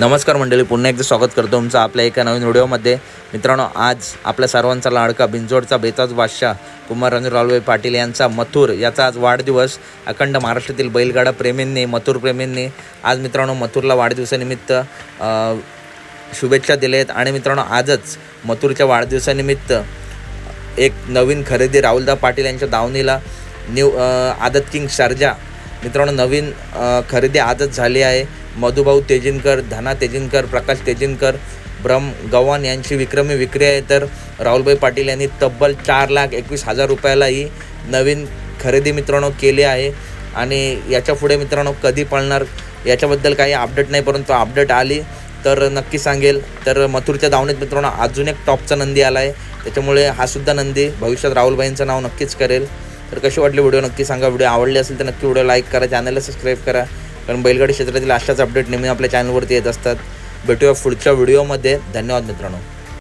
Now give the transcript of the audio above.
नमस्कार मंडळी पुन्हा एकदा स्वागत करतो तुमचं आपल्या एका नवीन व्हिडिओमध्ये. मित्रांनो आज आपल्या सर्वांचा लाडका बिंजोडचा बेताज बादशाह कुमार रणरावभाई पाटील यांचा मथुर याचा आज वाढदिवस. अखंड महाराष्ट्रातील बैलगाडा प्रेमींनी मथुर प्रेमींनी आज मित्रांनो मथुरला वाढदिवसानिमित्त शुभेच्छा दिल्या आहेत. आणि मित्रांनो आजच मथुरच्या वाढदिवसानिमित्त एक नवीन खरेदी राहुलदा पाटील यांच्या दावणीला न्यू आदत किंग शारजा. मित्रांनो नवीन खरेदी आजच झाली आहे. मधुभाऊ तेजिनकर धना तेजिनकर प्रकाश तेजिनकर ब्रह्म गव्हाण यांची विक्रमी विक्री आहे. तर राहुलभाई पाटील यांनी तब्बल चार लाख एकवीस हजार रुपयाला ही नवीन खरेदी मित्रांनो केली आहे. आणि याच्यापुढे मित्रांनो कधी पळणार याच्याबद्दल काही अपडेट नाही परंतु अपडेट आली तर नक्की सांगेल. तर मथुरच्या दावणीत मित्रांनो अजून एक टॉपचा नंदी आला आहे त्याच्यामुळे हा सुद्धा नंदी भविष्यात राहुलबाईंचं नाव नक्कीच करेल. तर कशी वाटली व्हिडिओ नक्की सांगा. व्हिडिओ आवडली असेल तर नक्की व्हिडिओ लाईक करा चॅनलला सबस्क्राईब करा. कारण बैलगाडी क्षेत्रातील अशाच अपडेट नेहमी आपल्या चॅनलवरती येत असतात. भेटूया पुढच्या व्हिडिओमध्ये धन्यवाद मित्रांनो.